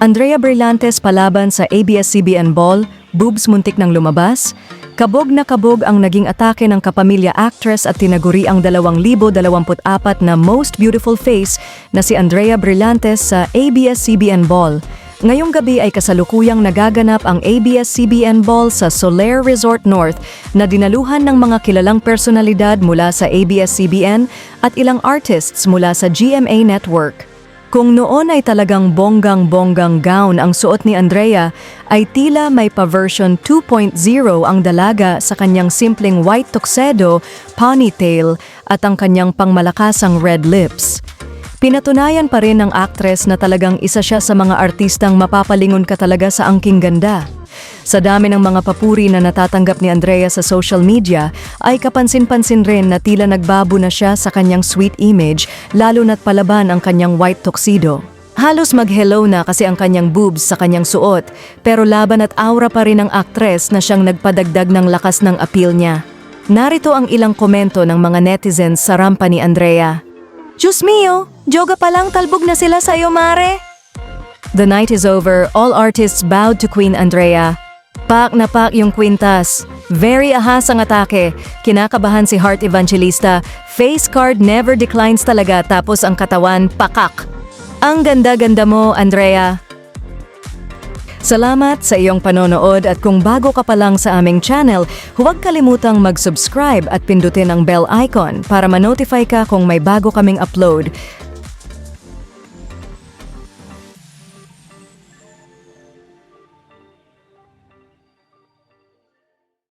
Andrea Brillantes palaban sa ABS-CBN Ball, boobs muntik ng lumabas. Kabog na kabog ang naging atake ng kapamilya actress at tinaguri ang 2024 na Most Beautiful Face na si Andrea Brillantes sa ABS-CBN Ball. Ngayong gabi ay kasalukuyang nagaganap ang ABS-CBN Ball sa Soler Resort North na dinaluhan ng mga kilalang personalidad mula sa ABS-CBN at ilang artists mula sa GMA Network. Kung noon ay talagang bonggang-bonggang gown ang suot ni Andrea, ay tila may pa-version 2.0 ang dalaga sa kanyang simpleng white tuxedo, ponytail at ang kanyang pangmalakasang red lips. Pinatunayan pa rin ng aktres na talagang isa siya sa mga artistang mapapalingon ka talaga sa angking ganda. Sa dami ng mga papuri na natatanggap ni Andrea sa social media, ay kapansin-pansin rin na tila nagbabo na siya sa kanyang sweet image, lalo na't palaban ang kanyang white tuxedo. Halos mag-hello na kasi ang kanyang boobs sa kanyang suot, pero laban at aura pa rin ng aktres na siyang nagpadagdag ng lakas ng appeal niya. Narito ang ilang komento ng mga netizens sa rampa ni Andrea. Diyos mio, joga pa lang talbog na sila sa iyo, mare. The night is over, all artists bowed to Queen Andrea. Pak na pak yung kwintas. Very ahas ang atake. Kinakabahan si Heart Evangelista. Face card never declines talaga tapos ang katawan pakak. Ang ganda-ganda mo, Andrea. Salamat sa iyong panonood at kung bago ka pa lang sa aming channel, huwag kalimutang mag-subscribe at pindutin ang bell icon para ma-notify ka kung may bago kaming upload.